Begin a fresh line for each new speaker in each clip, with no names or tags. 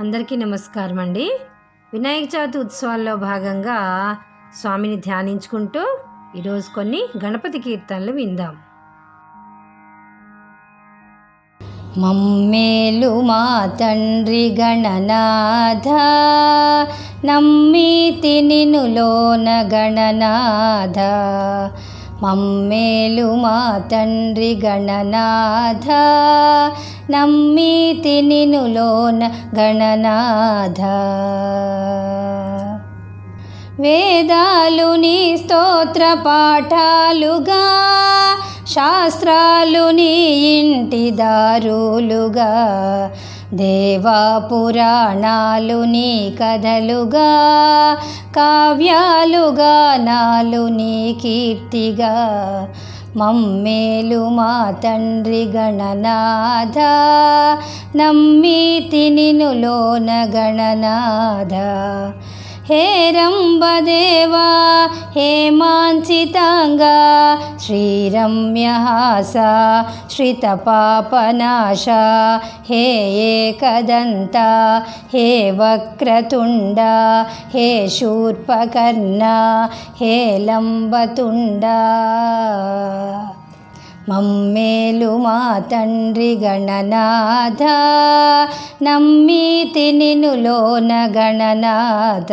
అందరికీ నమస్కారం అండి వినాయక చవితి ఉత్సవాల్లో భాగంగా స్వామిని ధ్యానించుకుంటూ ఈరోజు కొన్ని గణపతి కీర్తనలు విందాం.
మమ్మేలు మా తండ్రి గణనాథ నమ్మి తినినులోన గణనాథ. మమ్మేలు మా తండ్రి గణనాథ నమ్మితి నినులోన గణనాథ. వేదాలు నీ స్తోత్ర పాఠాలుగా శాస్త్రాలు నీ ఇంటి దారులుగా దేవా పురాణాలు నీ కథలుగా కావ్యాలుగా నాలు నీ కీర్తిగా. మమ్మేలు మా తండ్రి గణనాథ నమ్మి నినులోన గణనాథ. हेरम्बदेवा हेमाञ्चिताङ्गा श्रीरम्यहासा श्रितपापनाशा हे एकदन्ता हे वक्रतुण्डा हे शूर्पकर्णा हे लम्बतुण्डा మమ్మేలు మా తండ్రి గణనాథ నమ్మితి నినులోన గణనాథ.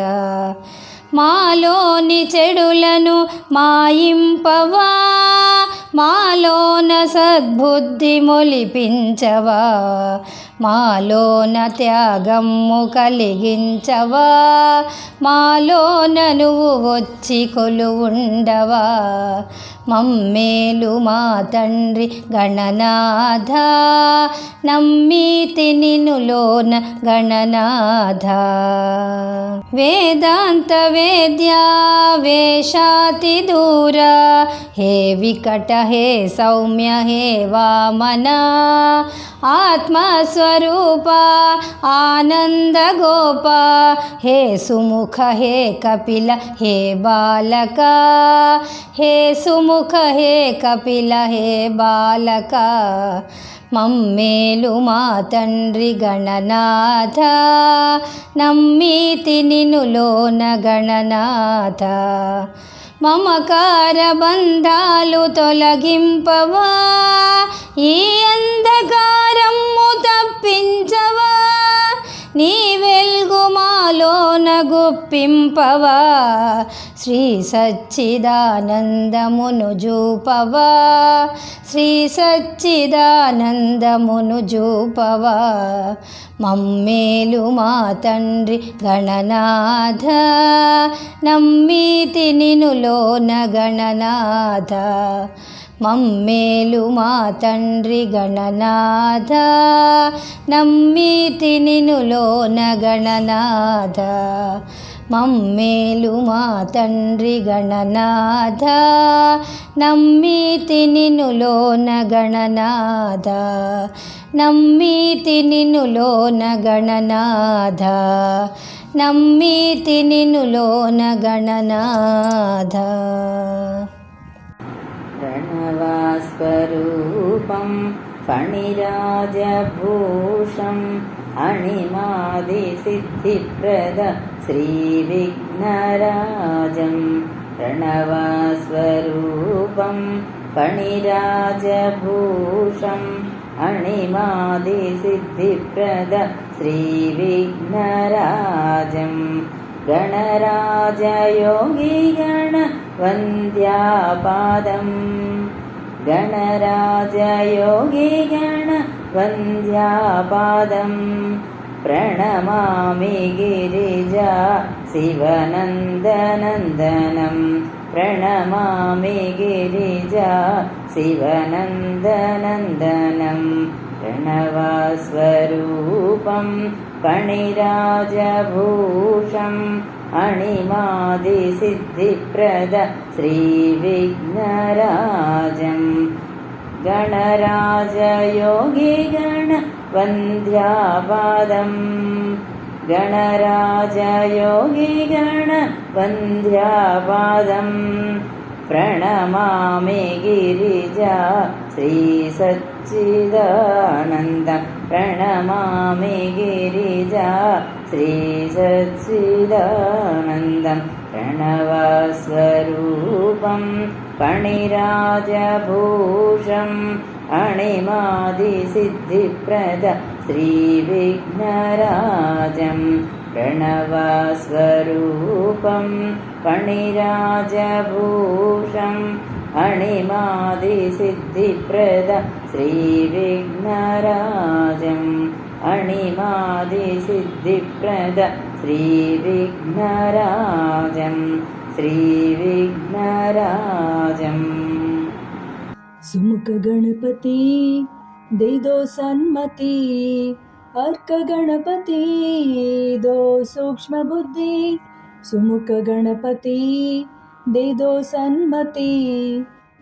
మాలోని చెడులను మాయింపవా మాలోన సద్బుద్ధి మొలిపించవా మాలోన త్యాగమ్ము కలిగించవా మాలోన నువ్వు వచ్చి కొలువుండవా మమ్మేలు మా తండ్రి గణనాథ నమ్మితి నినులోన గణనాథ. వేదాంత వేద్యా వేషాతి దూర హే వికట हे सौम्य हे वामन आत्मस्वरूपा आनन्दगोप हे सुमुख हे कपिल हे बालक हे सुमुख हे कपिल हे बालक మమ్మేలు మా తండ్రి గణనాథ నమ్మీతి నినులోన గణనాథ మమకార బంధాలు తొలగింపవా? ఈ అంధకారము తప్పించవా? నీ వెల్గు మాలోన గుప్పింపవా? శ్రీ సచ్చిదానందమును జూపవా. శ్రీ సచ్చిదానందమును జూపవా. మమ్మేలు మా తండ్రి గణనాథ. నమ్మీతి నినులోన గణనాథ. మమ్మేలు మా తండ్రి గణనాథ. నమ్మీతి నినులోన గణనాథ. మమ్మేలు మా తండ్రి గణనాథ నమ్మీతి నినులోన గణనాథ నమ్మీతి నినులోన గణనాథ నమ్మీతి నినులోన గణనాథ
ప్రణవాస్వరూపం ఫణిరాజభూషం अणिमादिसिद्धिप्रद श्रीविघ्नराजं प्रणवास्वरूपं फणिराजभूषम् अणिमादिसिद्धिप्रद श्रीविघ्नराजम् गणराजयोगी गणवन्द्यापादम् गणवन्द्यापादं प्रणमामि गिरिजा शिवनन्दनन्दनं प्रणमामि गिरिजा शिवनन्दनन्दनं प्रणवास्वरूपं फणिराजभूषम् अणिमादिसिद्धिप्रद श्रीविघ्नराजं ഗണരാജയോഗി ഗണ വന്ദ്യാപാദം ഗണരാജയോഗി ഗണ വന്ദ്യാപാദം പ്രണമാമി ഗിരിജ ശ്രീ സച്ചിദാനന്ദം പ്രണമാമി ഗിരിജ ശ്രീ സച്ചിദാനന്ദം പ്രണവസ്വരൂപം फणिराजभूषम् अणिमादिसिद्धिप्रद श्रीविघ्नराजं प्रणवस्वरूपं फणिराजभूषम् अणिमादिसिद्धिप्रद श्रीविघ्नराजम् अणिमादिसिद्धिप्रद श्रीविघ्नराजं श्रीविघ्नराजम्।
सुमुख गणपति दे दो सन्मति अर्क गणपति दो सूक्ष्म बुद्धि सुमुख गणपति दे दो सन्मति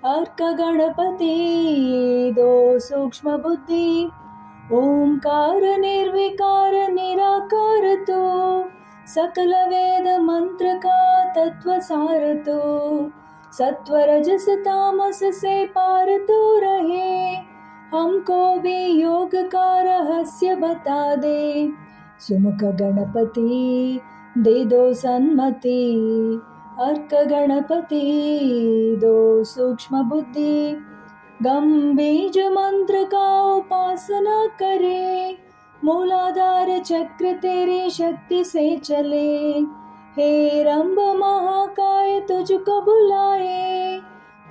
अर्क गणपति दो सूक्ष्म बुद्धि ओंकार निर्विकार निराकार तो सकल वेद मंत्र का तत्व सार तो सत्वरजस तामस से पार तो रहे। हमको भी योग का रहस्य बता दे सुमुख गणपति दे दो सन्मति। अर्क गणपति दो सूक्ष्म बुद्धि गम बीज मंत्र का उपासना करे मूलाधार चक्र तेरी शक्ति से चले। हे रंब महाकाय, तुझको बुलाए।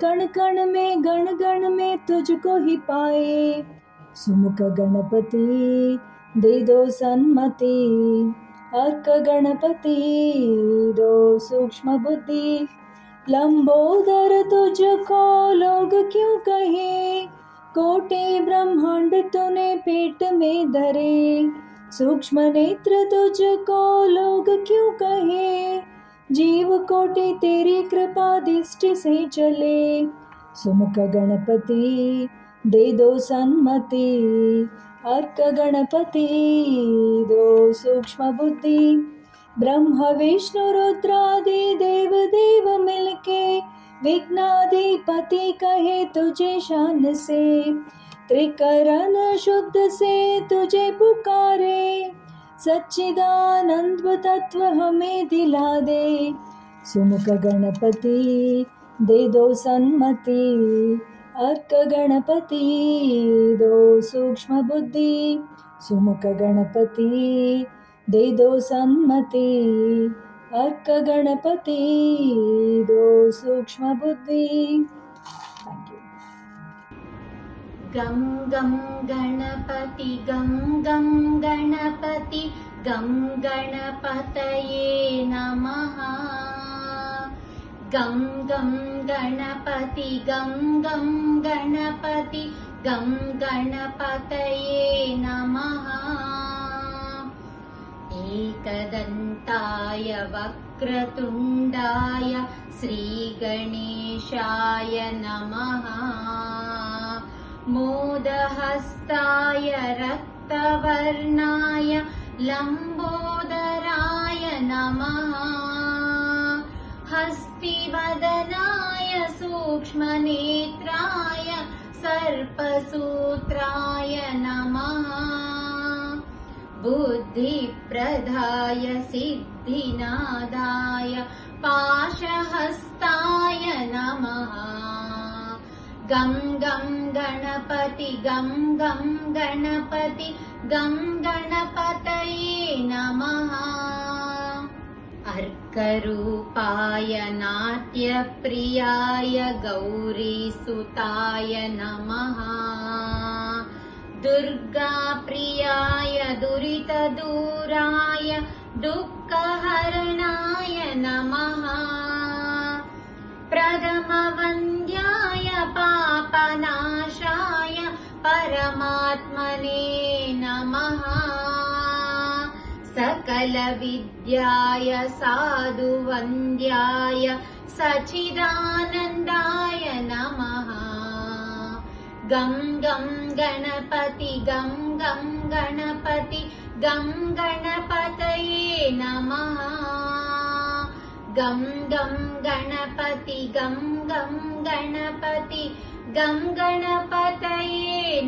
कण कण में, गण गण में तुझको ही पाए। सुमुख गणपति, दे दो सन्मति अर्क गणपति, दो सूक्ष्म बुद्धि। लंबोदर तुझको लोग क्यों कहे? कोटि ब्रह्मांड तूने पेट में धरे। सूक्ष्म नेत्र तुझको लोग क्यों कहे? जीव कोटि तेरी कृपा दृष्टि से चले। सुमुख गणपति दे दो सन्मति अर्क गणपति दो सूक्ष्म बुद्धि। ब्रह्म विष्णु रुद्रादि देव देव मिलके विघ्नाधिपति कहे तुझे शान से त्रिकरण शुद्ध से तुझे पुकारे सच्चिदानंद तत्व हमें दिला दे। सुमुख गणपति दे दो सन्मति अर्क गणपति दो सूक्ष्म बुद्धि। सुमुख गणपति दे दो सन्मति अर्क गणपति दो सूक्ष्म बुद्धि थैंक यू
गं गं गणपति गं गं गणपति गं गणपतये नमः। गं गं गणपति गं गं गणपति गं गणपतये नमः एकदन्ताय वक्रतुण्डाय श्रीगणेशाय नमः। मोदहस्ताय रक्तवर्णाय लम्बोदराय नमः। हस्तिवदनाय सूक्ष्मनेत्राय सर्पसूत्राय नमः बुद्धिप्रदाय सिद्धिनादाय पाशहस्ताय नमः। गं गं गणपति गं गं गणपति गं गणपतये नमः। अर्करूपाय नाट्यप्रियाय गौरीसुताय नमः दुर्गाप्रियाय दुरितदूराय दुःखहरणाय नमः। प्रथमवन्द्याय पापनाशाय परमात्मने नमः। सकलविद्याय साधुवन्द्याय सचिदानन्दाय नमः गं गं गणपति गं गं गणपति गं गणपतये नमः। गं गं गणपति गं गं गणपति गं गणपतये